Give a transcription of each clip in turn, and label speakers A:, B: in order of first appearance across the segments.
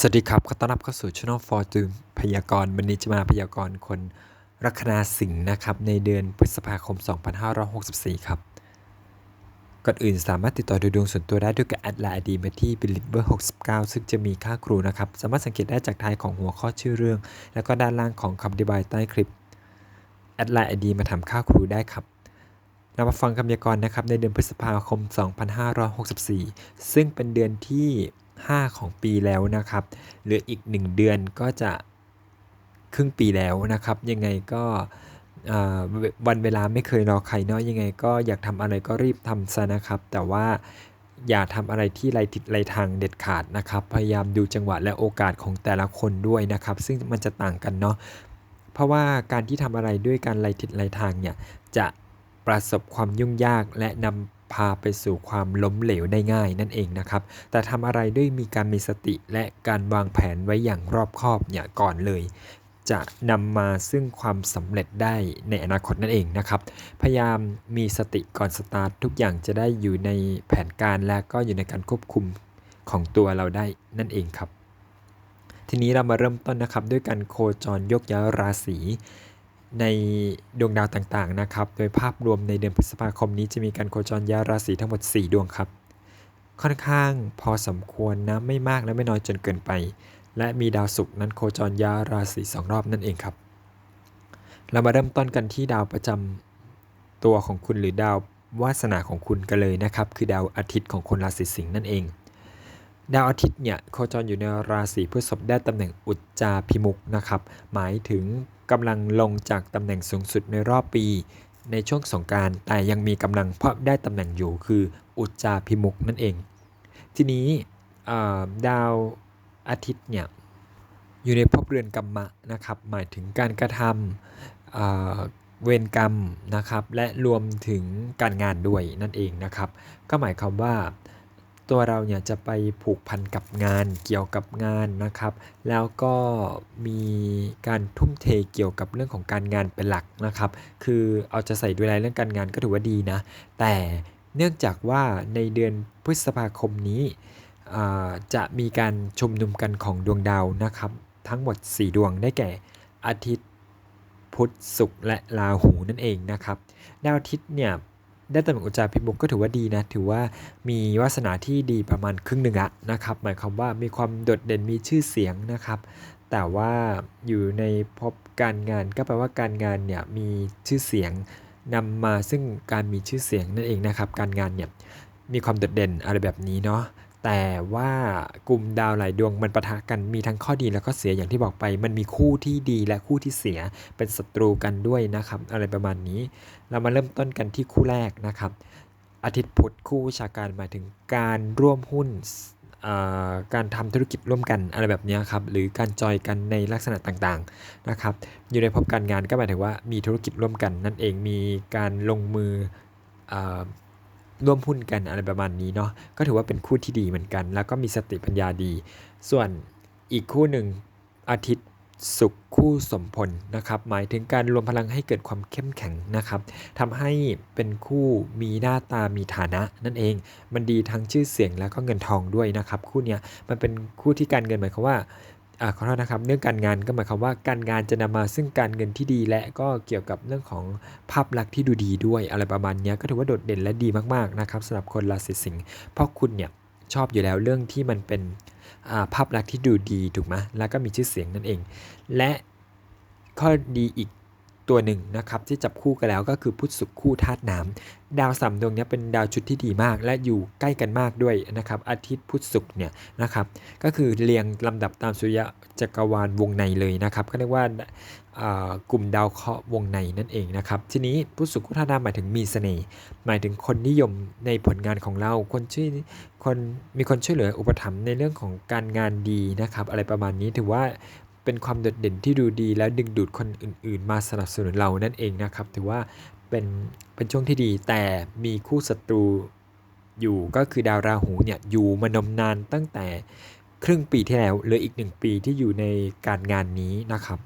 A: สวัสดีครับ ขอต้อนรับเข้าสู่ Channel Fortune พยากรณ์วันนี้จะมาพยากรณ์คนลัคนาสิงห์นะครับ ในเดือนพฤษภาคม 2564 ครับ ก่อนอื่นสามารถติดต่อดูดวงส่วนตัวได้ด้วยกับแอดไลน์ดีมาที่ b e l i v e r 69 ซึ่งจะมีค่าครูนะครับ สามารถสังเกตได้จากท้ายของหัวข้อชื่อเรื่อง แล้วก็ด้านล่างของคำอธิบายใต้คลิปแอดไลน์ดีมาทำค่าครูได้ครับเรามาฟังคำพยากรณ์นะครับในเดือนพฤษภาคม 2564 ซึ่งเป็นเดือนที่ 5 ของปีแล้วนะครับเหลืออีก 1 เดือนก็จะครึ่งปีแล้วนะครับ ยังไงก็ววันเวลาไม่เคยรอใครเนาะยังไงก็อยากทำอะไรก็รีบทำซะนะครับ แต่ว่าอย่าทำอะไรที่ไรทิศไรทางเด็ดขาดนะครับ พยายามดูจังหวะและโอกาสของแต่ละคนด้วยนะครับ ซึ่งมันจะต่างกันเนาะเพราะว่าการที่ทำอะไรด้วยการไรทิศไรทางเนี่ยจะประสบความยุ่งยากและนำ พาไปสู่ความล้มเหลวได้ง่ายนั่นเองนะครับ แต่ทำอะไรด้วยมีการมีสติและการวางแผนไว้อย่างรอบคอบเนี่ยก่อนเลย จะนำมาซึ่งความสำเร็จได้ในอนาคตนั่นเองนะครับ พยายามมีสติก่อนสตาร์ททุกอย่างจะได้อยู่ในแผนการและก็อยู่ในการควบคุมของตัวเราได้นั่นเองครับ ทีนี้เรามาเริ่มต้นนะครับด้วยการโคจรยกย้ายราศี ในดวงดาวต่างๆนะครับ โดยภาพรวมในเดือนพฤษภาคมนี้จะมีการโคจรย้ายราศีทั้งหมด 4 ดวงครับ ค่อนข้างพอสมควรนะไม่มากและไม่น้อยจนเกินไป และมีดาวศุกร์นั้นโคจรย้ายราศีสองรอบนั่นเองครับ เรามาเริ่มต้นกันที่ดาวประจำตัวของคุณหรือดาววาสนาของคุณกันเลยนะครับ คือดาวอาทิตย์ของคนราศีสิงห์นั่นเอง ดาวอาทิตย์เนี่ยโคจรอยู่ในราศีพฤษภได้ตำแหน่งอุจจาพิมุกนะครับ หมายถึง กำลังลงจากตำแหน่งสูงสุดในรอบปี ในช่วงสงการแต่ยังมีกำลังเพราะได้ตำแหน่งอยู่คืออุจจาพิมุกนั่นเอง ทีนี้ดาวอาทิตย์เนี่ยอยู่ในภพเรือนกรรมะนะครับ หมายถึงการกระทำเเวรกรรมนะครับ และรวมถึงการงานด้วยนั่นเองนะครับ ก็หมายความว่า ตัวเราเนี่ยจะไปผูกพันกับงานเกี่ยวกับงานนะครับ แล้วก็มีการทุ่มเทเกี่ยวกับเรื่องของการงานเป็นหลักนะครับ คือเอาจะใส่ดูแลเรื่องการงานก็ถือว่าดีนะ แต่เนื่องจากว่าในเดือนพฤษภาคมนี้จะมีการชุมนุมกันของดวงดาวนะครับ ทั้งหมด 4 ดวงได้แก่อาทิตย์พุธศุกร์และราหูนั่นเองนะครับ ดาวอาทิตย์เนี่ย ได้ตำแหน่งอุจจาพิมุกก็ถือว่าดีนะ ถือว่ามีวาสนาที่ดีประมาณครึ่งหนึ่งอะนะครับ หมายความว่ามีความโดดเด่นมีชื่อเสียงนะครับ แต่ว่าอยู่ในพบการงานก็แปลว่าการงานเนี่ยมีชื่อเสียงนำมาซึ่งการมีชื่อเสียงนั่นเองนะครับ การงานเนี่ยมีความโดดเด่นอะไรแบบนี้เนาะ แต่ว่ากลุ่มดาวหลายดวงมันปะทะกันมีทั้งข้อดีและข้อเสียอย่างที่บอกไป มันมีคู่ที่ดีและคู่ที่เสียเป็นศัตรูกันด้วยนะครับ อะไรประมาณนี้ เรามาเริ่มต้นกันที่คู่แรกนะครับ อาทิตย์พุธคู่วิชาการหมายถึงการร่วมหุ้นการทำธุรกิจร่วมกันอะไรแบบนี้ครับหรือการจอยกันในลักษณะต่างๆนะครับ อยู่ในภพการงานก็หมายถึงว่ามีธุรกิจร่วมกันนั่นเองมีการลงมืออ ร่วมหุ้นกันอะไรประมาณนี้เนาะก็ถือว่าเป็นคู่ที่ดีเหมือนกัน แล้วก็มีสติปัญญาดี ส่วนอีกคู่หนึ่งอาทิตย์ศุกร์คู่สมพลนะครับหมายถึงการรวมพลังให้เกิดความเข้มแข็งนะครับทำให้เป็นคู่มีหน้าตามีฐานะนั่นเอง มันดีทั้งชื่อเสียงแล้วก็เงินทองด้วยนะครับ คู่เนี้ยมันเป็นคู่ที่การเงินหมายความว่า อ่าขอโทษนะครับเรื่องการงานก็หมายความว่าการงานจะนำมาซึ่งการเงินที่ดีและก็เกี่ยวกับเรื่องของภาพลักษณ์ที่ดูดีด้วยอะไรประมาณนี้ก็ถือว่าโดดเด่นและดีมากๆนะครับสำหรับคนราศีสิงห์เพราะคุณเนี่ยชอบอยู่แล้วเรื่องที่มันเป็นอ่าภาพลักษณ์ที่ดูดีถูกไหมแล้วก็มีชื่อเสียงนั่นเอง และข้อดีอีก ตัวหนึ่งนะครับที่จับคู่กันแล้วก็คือพุธศุกร์คู่ธาตุน้ำดาวสามดวงนี้เป็นดาวชุดที่ดีมาก และอยู่ใกล้กันมากด้วยนะครับอาทิตย์พุธศุกร์เนี่ยนะครับก็คือเรียงลำดับตามสุริยะจักรวาลวงในเลยนะครับก็เรียกว่ากลุ่มดาวเคราะห์วงในนั่นเองนะครับทีนี้พุธศุกร์คู่ธาตุน้ำหมายถึงมีเสน่ห์หมายถึงคนนิยมในผลงานของเราคนช่วยคนมีคนช่วยเหลืออุปถัมภ์ในเรื่องของการงานดีนะครับอะไรประมาณนี้ถือว่า เป็นความโดดเด่นที่ดูดี แล้วดึงดูดคนอื่น ๆ มาสนับสนุนเรานั่นเองนะครับ ถือว่าเป็นเป็นช่วงที่ดีแต่มีคู่ศัตรูอยู่ก็คือดาวราหูเนี่ยอยู่มานมนานตั้งแต่ครึ่งปีที่แล้วเหลืออีกหนึ่งปีที่อยู่ในการงานนี้นะครับ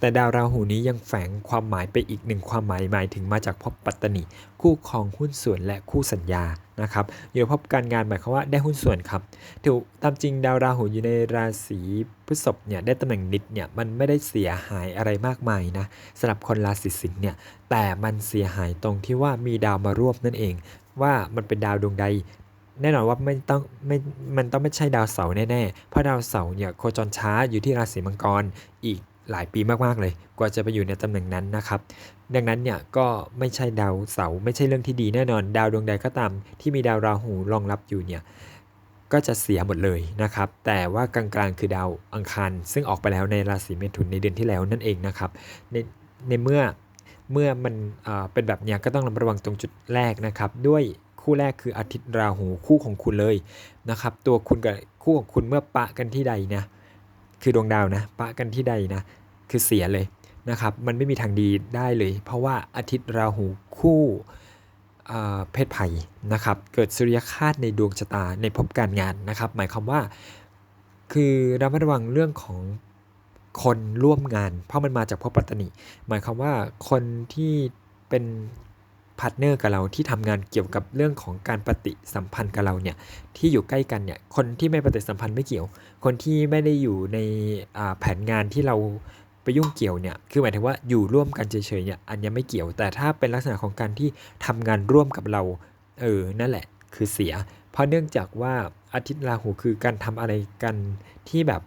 A: แต่ดาวราหูนี้ยังแฝงความหมายไปอีกหนึ่งความหมายหมายถึงมาจากภพปัตตนิคู่ครองหุ้นส่วนและคู่สัญญานะครับอยู่ในภพการงานหมายความว่าได้หุ้นส่วนครับถูกตามจริงดาวราหูอยู่ในราศีพฤษภเนี่ยได้ตำแหน่งนิดเนี่ยมันไม่ได้เสียหายอะไรมากมายนะสำหรับคนราศีสิงห์เนี่ยแต่มันเสียหายตรงที่ว่ามีดาวมารวบนั่นเอง ว่ามันเป็นดาวดวงใดแน่นอนว่าไม่ต้องไม่ มันต้องไม่ใช่ดาวเสาร์แน่ๆ เพราะดาวเสาร์เนี่ยโคจรช้าอยู่ที่ราศีมังกร อีก หลายปีมากๆเลย กว่าจะไปอยู่ในตำแหน่งนั้นนะครับ ดังนั้นเนี่ยก็ไม่ใช่ดาวเสาไม่ใช่เรื่องที่ดีแน่นอน ดาวดวงใดก็ตาม ที่มีดาวราหูรองรับอยู่เนี่ยก็จะเสียหมดเลยนะครับ แต่ว่ากลางๆคือดาวอังคาร ซึ่งออกไปแล้วในราศีเมถุนในเดือนที่แล้วนั่นเองนะครับในในเมื่อเมื่อมันเป็นแบบนี้ก็ต้องระวังตรงจุดแรกนะครับ ด้วยคู่แรกคืออาทิตย์ราหูคู่ของคุณเลยนะครับ ตัวคุณกับคู่ของคุณเมื่อปะกันที่ใดนะ คือดวงดาวนะปะกันที่ใดนะคือเสียเลยนะครับมันไม่มีทางดีได้เลย เพราะว่าอาทิตย์ราหูคู่เพศภัยนะครับเกิดสุริยคาตในดวงชะตาในภพการงานนะครับ หมายความว่าคือระมัดระวังเรื่องของคนร่วมงาน เพราะมันมาจากภพปัตตนิหมายความว่าคนที่เป็น พาร์ทเนอร์กับเราที่ทำงานเกี่ยวกับเรื่องของการปฏิสัมพันธ์กับเราเนี่ยที่อยู่ใกล้กันเนี่ยคนที่ไม่ปฏิสัมพันธ์ไม่เกี่ยว คนที่ไม่ได้อยู่ในแผนงานที่เราไปยุ่งเกี่ยวเนี่ยคือหมายถึงว่าอยู่ร่วมกันเฉยๆเนี่ยอันนี้ไม่เกี่ยว แต่ถ้าเป็นลักษณะของการที่ทำงานร่วมกับเราเออนั่นแหละคือเสีย เพราะเนื่องจากว่าอาทิตย์ราหูคือการทำอะไรกันที่แบบ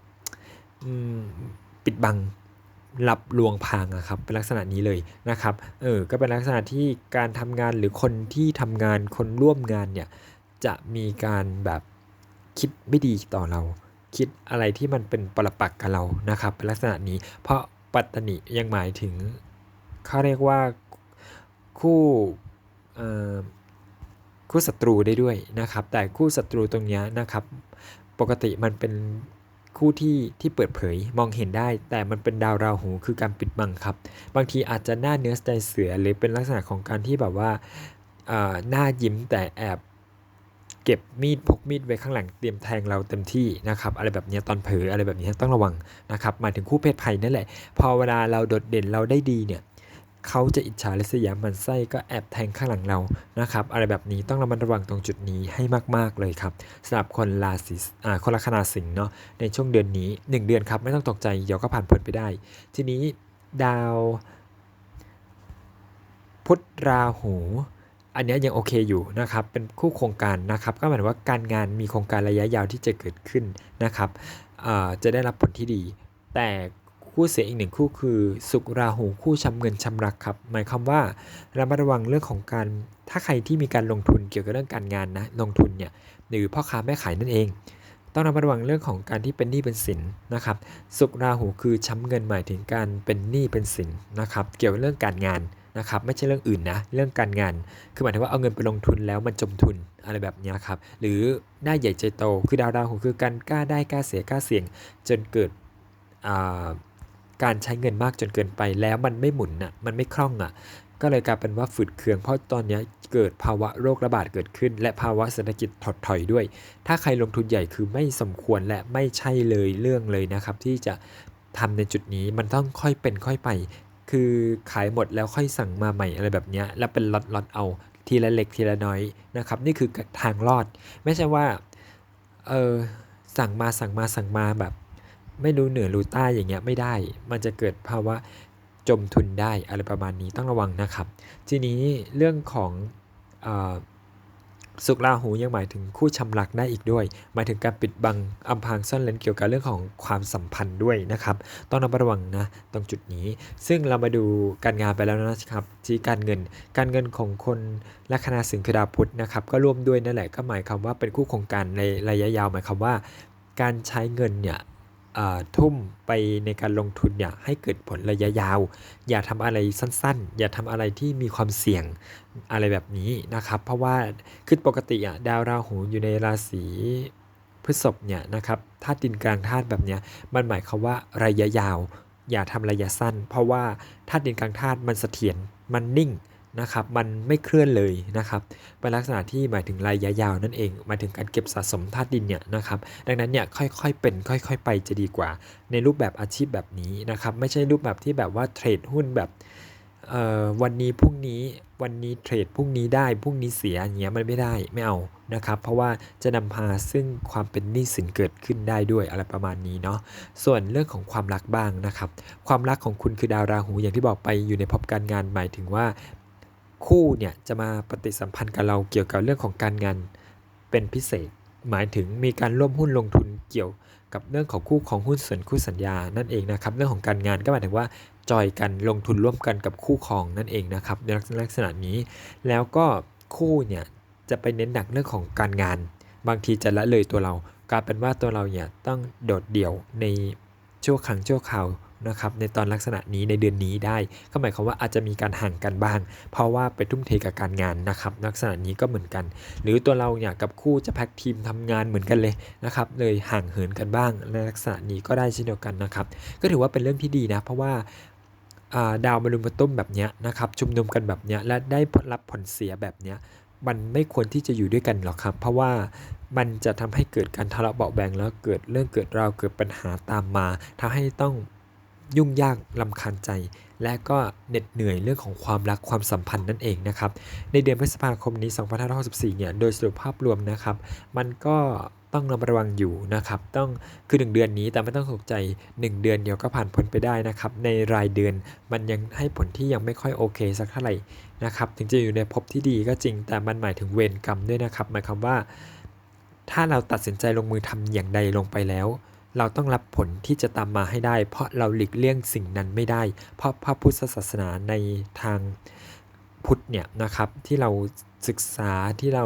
A: ปิดบัง หลับลวงพางอะครับเป็นลักษณะนี้เลยนะครับเออก็เป็นลักษณะที่การทำงานหรือคนที่ทำงานคนร่วมงานเนี่ยจะมีการแบบคิดไม่ดีต่อเรา คิดอะไรที่มันเป็นปรปักกับเรานะครับเป็นลักษณะนี้ เพราะปัตตนิยังหมายถึงเขาเรียกว่าคู่คู่ศัตรูได้ด้วยนะครับ แต่คู่ศัตรูตรงนี้นะครับ ปกติมันเป็น คู่ที่ที่เปิดเผยมองเห็นได้ แต่มันเป็นดาวราหูคือการปิดบังครับ บางทีอาจจะหน้าเนื้อใจเสือหรือเป็นลักษณะของการที่แบบว่าหน้ายิ้มแต่แอบเก็บมีดพกมีดไว้ข้างหลังเตรียมแทงเราเต็มที่นะครับอะไรแบบนี้ตอนเผลออะไรแบบนี้ต้องระวังนะครับมาถึงคู่เพศภัยนั่นแหละ พอเวลาเราโดดเด่นเราได้ดีเนี่ย เขาจะอิจฉาริษยามันไส้ก็แอบแทงข้างหลังเรานะครับ อะไรแบบนี้ต้องระมัดระวังตรงจุดนี้ให้มากๆเลยครับสำหรับคนราศีอ่าคนลัคนาสิงห์เนาะในช่วงเดือนนี้ 1 เดือนครับ ไม่ต้องตกใจเดี๋ยวก็ผ่านพ้นไปได้ ทีนี้ดาว พุธราหูอันนี้ยังโอเคอยู่นะครับ เป็นคู่โครงการนะครับ ก็หมายถึงว่าการงานมีโครงการระยะยาวที่จะเกิดขึ้นนะครับจะได้รับผลที่ดี แต่ คู่เสียอีกหนึ่งคู่คือ สุกราหูคู่ชำเงินชำรักครับ หมายความว่าระมัดระวังเรื่องของการถ้าใครที่มีการลงทุนเกี่ยวกับเรื่องการงานนะลงทุนเนี่ยหรือพ่อค้าแม่ขายนั่นเอง ต้องระมัดระวังเรื่องของการที่เป็นหนี้เป็นสินนะครับ สุกราหูคือช้ำเงินหมายถึงการเป็นหนี้เป็นสินนะครับ เกี่ยวกับเรื่องการงานนะครับไม่ใช่เรื่องอื่นนะเรื่องการงาน คือหมายถึงว่าเอาเงินไปลงทุนแล้วมันจมทุนอะไรแบบนี้ครับหรือหน้าใหญ่ใจโตคือดาวดาวหูคือการกล้าได้กล้าเสียกล้าเสี่ยง จนเกิด การใช้เงินมากจนเกินไปแล้วมันไม่หมุนอะมันไม่คล่องอะก็เลยกลายเป็นว่าฝืดเคืองเพราะตอนนี้เกิดภาวะโรคระบาดเกิดขึ้น และภาวะเศรษฐกิจถดถอยด้วย ถ้าใครลงทุนใหญ่คือไม่สมควรและไม่ใช่เลยเรื่องเลยนะครับ ที่จะทำในจุดนี้มันต้องค่อยเป็นค่อยไป คือขายหมดแล้วค่อยสั่งมาใหม่อะไรแบบนี้แล้วเป็นล็อตๆเอาทีละเล็กทีละน้อยนะครับ นี่คือทางรอด ไม่ใช่ว่าเออสั่งมาสั่งมาสั่งมาแบบ ไม่รู้เหนือรู้ใต้อย่างเงี้ยไม่ได้ มันจะเกิดภาวะจมทุนได้อะไรประมาณนี้ต้องระวังนะครับ ทีนี้เรื่องของอสุกราหูยังหมายถึงคู่ชำลักได้อีกด้วย หมายถึงการปิดบังอำพรางซ่อนเล้นเกี่ยวกับเรื่องของความสัมพันธ์ด้วยนะครับ ต้องระมัดระวังนะตรงจุดนี้ ซึ่งเรามาดูการงานไปแล้วนะครับที่การเงิน การเงินของคนลัคนาสิงห์คดาพุธนะครับก็ร่วมด้วยนั่นแหละก็หมายความว่าเป็นคู่โครงการในระยะยาวหมายความว่า การใช้เงินเนี่ย ทุ่มไปในการลงทุนเนี่ยให้เกิดผลระยะยาว อย่าทำอะไรสั้นๆ อย่าทำอะไรที่มีความเสี่ยงอะไรแบบนี้นะครับ เพราะว่าคือปกติอะดาวราหูอยู่ในราศีพฤษภเนี่ยนะครับธาตุดินกลางธาตุแบบเนี้ยมันหมายความว่าระยะยาว อย่าทำระยะสั้น เพราะว่าธาตุดินกลางธาตุมันเสถียรมันนิ่ง นะครับมันไม่เคลื่อนเลยนะครับเป็นลักษณะที่หมายถึงระยะยาวนั่นเองหมายถึงการเก็บสะสมธาตุดินเนี่ยนะครับดังนั้นเนี่ยค่อยๆเป็นค่อย ๆ ไปจะดีกว่า ในรูปแบบอาชีพแบบนี้นะครับไม่ใช่รูปแบบที่แบบว่าเทรดหุ้นแบบเอ่อวันนี้พรุ่งนี้วันนี้เทรดพรุ่งนี้ได้พรุ่งนี้เสียอย่างเงี้ยมันไม่ได้ไม่เอานะครับ เพราะว่าจะนำพาซึ่งความเป็นหนี้สินเกิดขึ้นได้ด้วยอะไรประมาณนี้เนาะส่วนเรื่องของความรักบ้างนะครับ ความรักของคุณคือดาวราหูอย่างที่บอกไปอยู่ในภพการงานหมายถึงว่า คู่เนี่ยจะมาปฏิสัมพันธ์กับเราเกี่ยวกับเรื่องของการงานเป็นพิเศษ หมายถึงมีการร่วมหุ้นลงทุนเกี่ยวกับเรื่องของคู่ของหุ้นส่วนคู่สัญญานั่นเองนะครับเรื่องของการงานก็หมายถึงว่าจอยกันลงทุนร่วมกันกับคู่ครองนั่นเองนะครับในลักษณะนี้ แล้วก็คู่เนี่ยจะไปเน้นหนักเรื่องของการงาน บางทีจะละเลยตัวเรากลายเป็นว่าตัวเราเนี่ยต้องโดดเดี่ยวในชั่วครั้งชั่วคราว นะครับในตอนลักษณะนี้ในเดือนนี้ได้ก็หมายความว่าอาจจะมีการห่างกันบ้าง เพราะว่าไปทุ่มเทกับการงานนะครับลักษณะนี้ก็เหมือนกัน หรือตัวเราเนี่ยกับคู่จะแพ็กทีมทำงานเหมือนกันเลยนะครับเลยห่างเหินกันบ้างในลักษณะนี้ก็ได้เช่นเดียวกันนะครับก็ถือว่าเป็นเรื่องที่ดีนะ เพราะว่าดาวมารุมมาตุ้มแบบนี้นะครับชุมนุมกันแบบนี้และได้รับผลเสียแบบนี้มันไม่ควรที่จะอยู่ด้วยกันหรอกครับ เพราะว่ามันจะทำให้เกิดการทะเลาะเบาแบงแล้วเกิดเรื่องเกิดราวเกิดปัญหาตามมาทำให้ต้อง ยุ่งยากลำคาญใจ และก็เหน็ดเหนื่อยเรื่องของความรักความสัมพันธ์นั่นเองนะครับ ในเดือนพฤษภาคมนี้ 2564 เนี่ย โดยสรุปภาพรวมนะครับ มันก็ต้องระมัดระวังอยู่นะครับ ต้องคือ 1 เดือนนี้แต่ไม่ต้องตกใจ 1 เดือนเดียวก็ผ่านพ้นไปได้นะครับ ในรายเดือนมันยังให้ผลที่ยังไม่ค่อยโอเคสักเท่าไหร่นะครับ ถึงจะอยู่ในภพที่ดีก็จริง แต่มันหมายถึงเวรกรรมด้วยนะครับ หมายความว่า ถ้าเราตัดสินใจลงมือทำอย่างใดลงไปแล้ว เราต้องรับผลที่จะตามมาให้ได้ เพราะเราหลีกเลี่ยงสิ่งนั้นไม่ได้ เพราะพระพุทธศาสนาในทางพุทธเนี่ยนะครับที่เราศึกษาที่เรา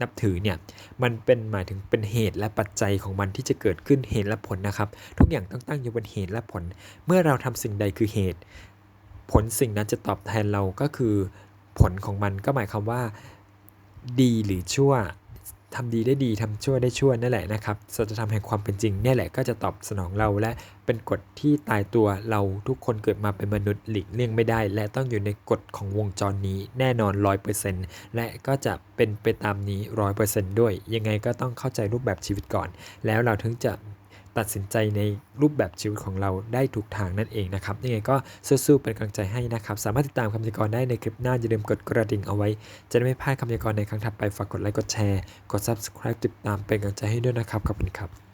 A: นับถือเนี่ยมันเป็นหมายถึงเป็นเหตุและปัจจัยของมันที่จะเกิดขึ้นเหตุและผลนะครับ ทุกอย่างต้องตั้งอยู่บนเหตุและผล เมื่อเราทำสิ่งใดคือเหตุ ผลสิ่งนั้นจะตอบแทนเราก็คือผลของมันก็หมายความว่า ดีหรือชั่ว ทำดีได้ดีทำชั่วได้ชั่วนั่นแหละนะครับสัจธรรมแห่งความเป็นจริงนี่แหละก็จะตอบสนองเราและเป็นกฎที่ตายตัวเราทุกคนเกิดมาเป็นมนุษย์หลีกเลี่ยงไม่ได้ และต้องอยู่ในกฎของวงจรนี้แน่นอนร้อยเปอร์เซนต์และก็จะเป็นไปตามนี้ร้อยเปอร์เซนต์ด้วย ยังไงก็ต้องเข้าใจรูปแบบชีวิตก่อน แล้วเราถึงจะ ตัดสินใจในรูปแบบชีวิตของเราได้ถูกทางนั่นเองนะครับยังไงก็สู้ๆเป็นกำลังใจให้นะครับ สามารถติดตามคำพยากรณ์ได้ในคลิปหน้า อย่าลืมกดกระดิ่งเอาไว้ จะได้ไม่พลาดคำพยากรณ์ในครั้งถัดไปฝากกดไลค์กดแชร์ กด subscribe ติดตามเป็นกำลังใจให้ด้วยนะครับขอบคุณครับ